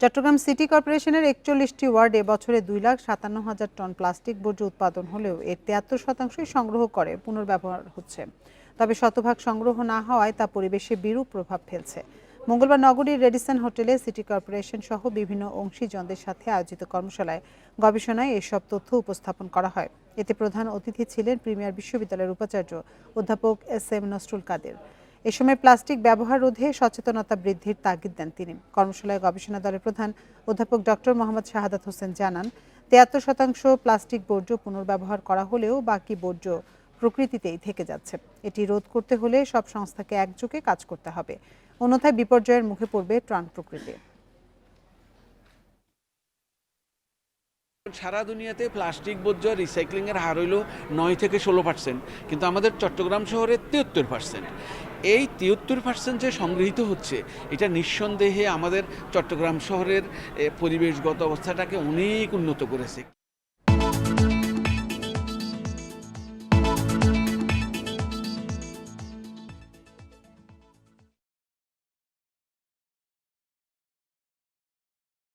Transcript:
Chittagong city কর্পোরেশনের একচল্লিশটি ওয়ার্ডে বছরে দুই লাখ সাতান্ন হাজার টন প্লাস্টিক বর্জ্য উৎপাদন হলেও এর তিয়াত্তর শতাংশই সংগ্রহ করে, পুনর্ব্যবহার হচ্ছে। তবে শতভাগ সংগ্রহ না হওয়ায় তা পরিবেশে বিরূপ প্রভাব ফেলছে। মঙ্গলবার নগরীর রেডিসন হোটেলে সিটি কর্পোরেশন সহ বিভিন্ন অংশীজনদের সাথে আয়োজিত কর্মশালায় গবেষণায় এসব তথ্য উপস্থাপন করা হয়। এতে প্রধান অতিথি ছিলেন প্রিমিয়ার বিশ্ববিদ্যালয়ের উপাচার্য অধ্যাপক এস এম নসরুল কাদের। এ সময় প্লাস্টিক ব্যবহার রোধে সচেতনতা বৃদ্ধির তাগিদ দেন তিনি। কর্মশালায় গবেষণা দলের প্রধান অধ্যাপক ডক্টর মোহাম্মদ শাহাদাত হোসেন জানান, তেয়াত্তর শতাংশ প্লাস্টিক বর্জ্য পুনর্ব্যবহার করা হলেও বাকি বর্জ্য প্রকৃতিতেই থেকে যাচ্ছে। এটি রোধ করতে হলে সব সংস্থাকে একযোগে কাজ করতে হবে। অন্যথায় বিপর্যয়ের মুখে পড়বে প্রাণ প্রকৃতি। সারা দুনিয়াতে প্লাস্টিক বর্জ্য রিসাইক্লিংয়ের হার হইল নয় থেকে ষোলো পার্সেন্ট কিন্তু আমাদের চট্টগ্রাম শহরে তিয়াত্তর পার্সেন্ট এই তিয়াত্তর পার্সেন্ট যে সংগৃহীত হচ্ছে, এটা নিঃসন্দেহে আমাদের চট্টগ্রাম শহরের পরিবেশগত অবস্থাটাকে অনেক উন্নত করেছে।